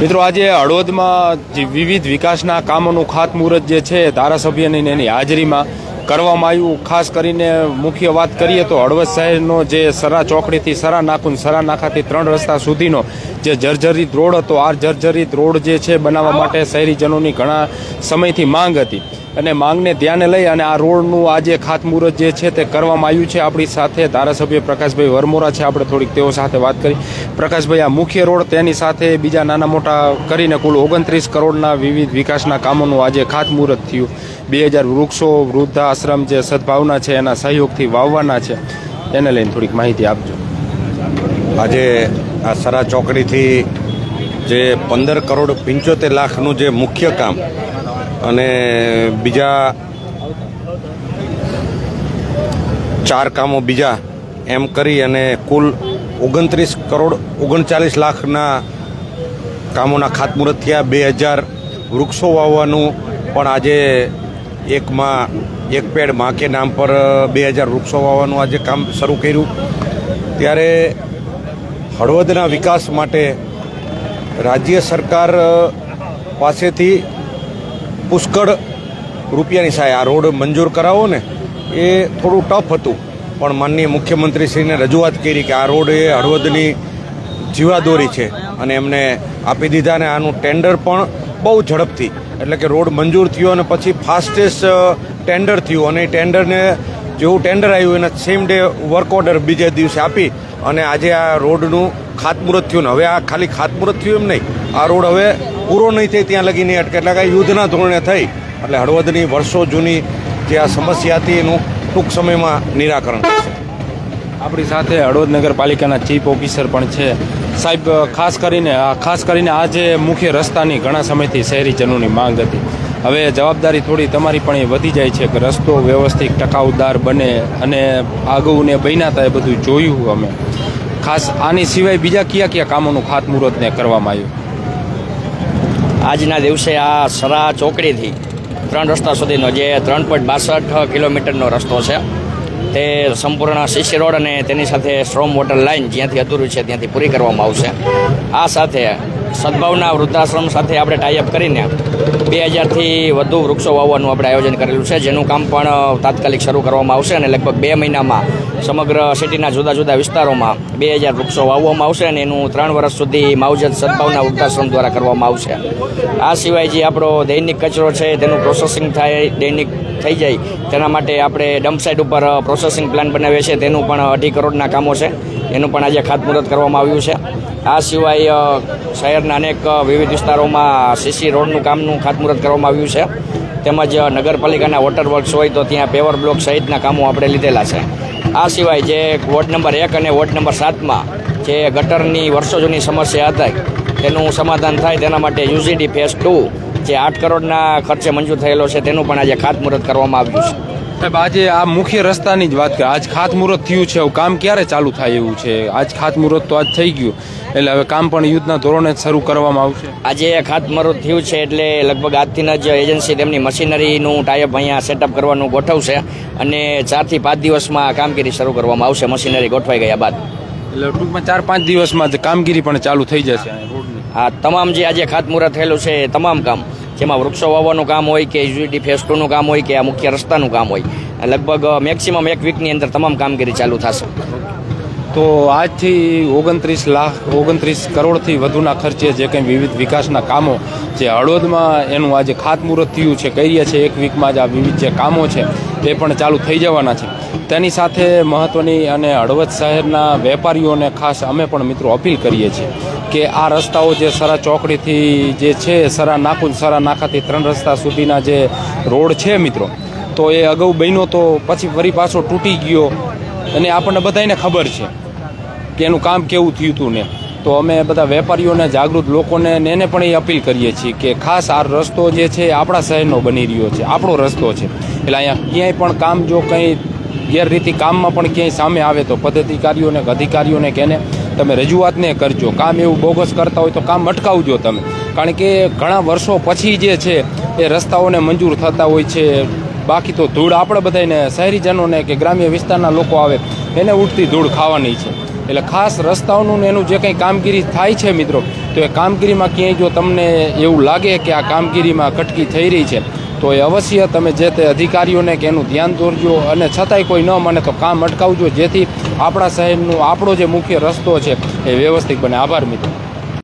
મિત્રો આજે હળવદમાં જે વિવિધ વિકાસના કામોનું ખાતમુહૂર્ત જે છે ધારાસભ્યની એની હાજરીમાં કરવામાં આવ્યું. ખાસ કરીને મુખ્ય વાત કરીએ તો હળવદ શહેરનો જે સરા ચોકડીથી સરા નાકુન સરા નાખાથી ત્રણ રસ્તા સુધીનો જે જર્જરિત રોડ હતો આ જર્જરિત રોડ જે છે બનાવવા માટે શહેરીજનોની ઘણા સમયથી માંગ હતી. અને માંગને ધ્યાને લઈ અને આ રોડનું આજે ખાતમુહૂર્ત જે છે તે કરવામાં આવ્યું છે. આપણી સાથે ધારાસભ્ય પ્રકાશભાઈ વરમોરા છે. આપણે થોડીક તેઓ સાથે વાત કરી. પ્રકાશભાઈ, આ મુખ્ય રોડ તેની સાથે બીજા નાના મોટા કરીને કુલ ઓગણત્રીસ કરોડના વિવિધ વિકાસના કામોનું આજે ખાતમુહૂર્ત થયું. બે હજાર વૃક્ષો, વૃદ્ધાશ્રમ જે સદભાવના છે, એના સહયોગથી વાવવાના છે. એને લઈને થોડીક માહિતી આપજો. આજે આ સરા ચોકડીથી જે પંદર કરોડ પંચોતેર લાખનું જે મુખ્ય કામ અને બીજા ચાર કામો બીજા એમ કરી અને કુલ ઓગણત્રીસ કરોડ ઓગણચાલીસ લાખના કામોના ખાતમુહૂર્ત થયા. બે હજાર વૃક્ષો વાવવાનું પણ આજે એકમાં એક પેડમાં કે નામ પર બે હજાર વૃક્ષો વાવવાનું આજે કામ શરૂ કર્યું. ત્યારે હળવદના વિકાસ માટે રાજ્ય સરકાર પાસેથી પુષ્કળ રૂપિયાની સહાય. આ રોડ મંજૂર કરાવો ને, એ થોડું ટફ હતું. પણ માનનીય મુખ્યમંત્રીશ્રીને રજૂઆત કરી કે આ રોડ એ હળવદની જીવાદોરી છે અને એમને આપી દીધા ને આનું ટેન્ડર પણ બહુ ઝડપથી. એટલે કે રોડ મંજૂર થયો અને પછી ફાસ્ટેસ્ટ ટેન્ડર થયું. અને એ ટેન્ડરને જેવું ટેન્ડર આવ્યું એના સેમ ડે વર્ક ઓર્ડર બીજે દિવસે આપી અને આજે આ રોડનું ખાતમુહૂર્ત થયું ને. હવે આ ખાલી ખાતમુહૂર્ત થયું એમ નહીં. આ રોડ હવે પૂરો નહીં થાય ત્યાં લગીને અટકે. એટલે કે યુદ્ધના ધોરણે થઈ. એટલે હળવદની વર્ષો જૂની જે આ સમસ્યા હતી એનું ટૂંક સમયમાં નિરાકરણ થશે. આપણી સાથે હળવદ નગરપાલિકાના ચીફ ઓફિસર પણ છે. સાહેબ, ખાસ કરીને ખાસ કરીને આ જે મુખ્ય રસ્તાની ઘણા સમયથી શહેરીજનોની માંગ હતી. હવે જવાબદારી થોડી તમારી પણ એ વધી જાય છે કે રસ્તો વ્યવસ્થિત, ટકાઉદાર બને અને આગવું ને બન્યા એ બધું જોયું અમે. ખાસ આની સિવાય બીજા કયા કયા કામોનું ખાતમુહૂર્તને કરવામાં આવ્યું? આજના દિવસે આ સરા ચોકડીથી ત્રણ રસ્તા સુધીનો જે ત્રણ પોઈન્ટ બાસઠ કિલોમીટરનો રસ્તો છે, તે સંપૂર્ણ સીસી રોડ અને તેની સાથે સ્ટ્રોમ વોટર લાઇન જ્યાંથી અધૂરું છે, ત્યાંથી પૂરી કરવામાં આવશે. આ સાથે સદભાવના વૃદ્ધાશ્રમ સાથે આપણે ટાઈઅપ કરીને બે હજારથી વધુ વૃક્ષો વાવવાનું આપણે આયોજન કરેલું છે. જેનું કામ પણ તાત્કાલિક શરૂ કરવામાં આવશે અને લગભગ બે મહિનામાં સમગ્ર સિટીના જુદા જુદા વિસ્તારોમાં બે હજાર વૃક્ષો વાવવામાં આવશે અને એનું ત્રણ વર્ષ સુધી માવજત સદભાવના વૃદ્ધાશ્રમ દ્વારા કરવામાં આવશે. આ સિવાય જે આપણો દૈનિક કચરો છે, તેનું પ્રોસેસિંગ થાય, દૈનિક થઈ જાય, તેના માટે આપણે ડમ્પ સાઇટ ઉપર પ્રોસેસિંગ પ્લાન બનાવીએ છીએ. તેનું પણ અઢી કરોડના કામો છે. એનું પણ આજે ખાતમુહૂર્ત કરવામાં આવ્યું છે. આ સિવાય શહેરના અનેક વિવિધ વિસ્તારોમાં સીસી રોડનું કામનું ખાતમુહૂર્ત કરવામાં આવ્યું છે. તેમજ નગરપાલિકાના વોટર વર્ક્સ હોય તો ત્યાં પેવર બ્લોક સહિતના કામો આપણે લીધેલા છે. આ સિવાય જે વોર્ડ નંબર એક અને વોર્ડ નંબર સાતમાં જે ગટરની વર્ષો જૂની સમસ્યા હતી, તેનું સમાધાન થાય તેના માટે યુજીડી ફેઝ ટુ જે આઠ કરોડના ખર્ચે મંજૂર થયેલો છે, તેનું પણ આજે ખાતમુહૂર્ત કરવામાં આવ્યું છે. સાહેબ આજે આ મુખ્ય રસ્તાની જ વાત કરે આજ ખાતમુહૂર્ત થયું છે. હવે કામ ક્યારે ચાલુ થાય એવું છે? આજ ખાતમુહૂર્ત તો આજ થઈ ગયું. એટલે હવે કામ પણ યુદ્ધના ધોરણે શરૂ કરવામાં આવશે. આજે ખાતમુહૂર્ત થયું છે એટલે લગભગ આજથી જ એજન્સી તેમની મશીનરીનું ટાઈઅપ અહીંયા સેટઅપ કરવાનું ગોઠવશે અને ચારથી પાંચ દિવસમાં કામગીરી શરૂ કરવામાં આવશે. મશીનરી ગોઠવાઈ ગયા બાદ. એટલે ટૂંકમાં ચાર પાંચ દિવસમાં કામગીરી પણ ચાલુ થઈ જશે આ તમામ જે આજે ખાતમુહૂર્ત થયેલું છે એ તમામ કામ જેમાં વૃક્ષો વાવવાનું કામ હોય કે યુઝિટી ફેસ ટુનું કામ હોય કે આ મુખ્ય રસ્તાનું કામ હોય. લગભગ મેક્સિમમ એક વીકની અંદર તમામ કામગીરી ચાલુ થશે. તો આજથી ઓગણત્રીસ લાખ, ઓગણત્રીસ કરોડથી વધુના ખર્ચે જે કંઈ વિવિધ વિકાસના કામો જે હળવદમાં એનું આજે ખાતમુહૂર્ત થયું છે, કહીએ છીએ એક વીકમાં જ આ વિવિધ જે કામો છે, તે પણ ચાલુ થઈ જવાના છે. તેની સાથે મહત્ત્વની અને હળવદ શહેરના વેપારીઓને ખાસ અમે પણ મિત્રો અપીલ કરીએ છીએ. કે આ રસ્તાઓ જે સરા ચોકડીથી જે છે, સરા નાકુન, સરા નાખાથી ત્રણ રસ્તા સુધીના જે રોડ છે મિત્રો, તો એ અગાઉ બન્યો તો પછી ફરી પાછો તૂટી ગયો. અને આપણને બધાને ખબર છે કે એનું કામ કેવું થયું હતું ને. તો અમે બધા વેપારીઓને, જાગૃત લોકોને એને પણ એ અપીલ કરીએ છીએ કે ખાસ આ રસ્તો જે છે આપણા શહેરનો બની રહ્યો છે, આપણો રસ્તો છે. એટલે અહીંયા ક્યાંય પણ કામ જો કંઈ ગેરરીતિ કામમાં પણ ક્યાંય સામે આવે તો પદાધિકારીઓને, અધિકારીઓને કે એને તમે રજૂઆતને કરજો. કામ એવું બોગસ કરતા હોય તો કામ અટકાવજો તમે. કારણ કે ઘણા વર્ષો પછી જે છે, એ રસ્તાઓને મંજૂર થતા હોય છે. બાકી તો ધૂળ આપણે બધાને શહેરીજનોને કે ગ્રામ્ય વિસ્તારના લોકો આવે, એને ઉઠતી ધૂળ ખાવાની છે. એટલે ખાસ રસ્તાઓનું એનું જે કંઈ કામગીરી થાય છે મિત્રો, તો એ કામગીરીમાં ક્યાંય જો તમને એવું લાગે કે આ કામગીરીમાં કટકી થઈ રહી છે તો એ અવશ્ય તમે જે તે અધિકારીઓને કે એનું ધ્યાન દોરજો અને છતાંય કોઈ ન મને તો કામ અટકાવજો, જેથી આપણા શહેરનું આપણો જે મુખ્ય રસ્તો છે એ વ્યવસ્થિત બને. આભાર મિત્રો.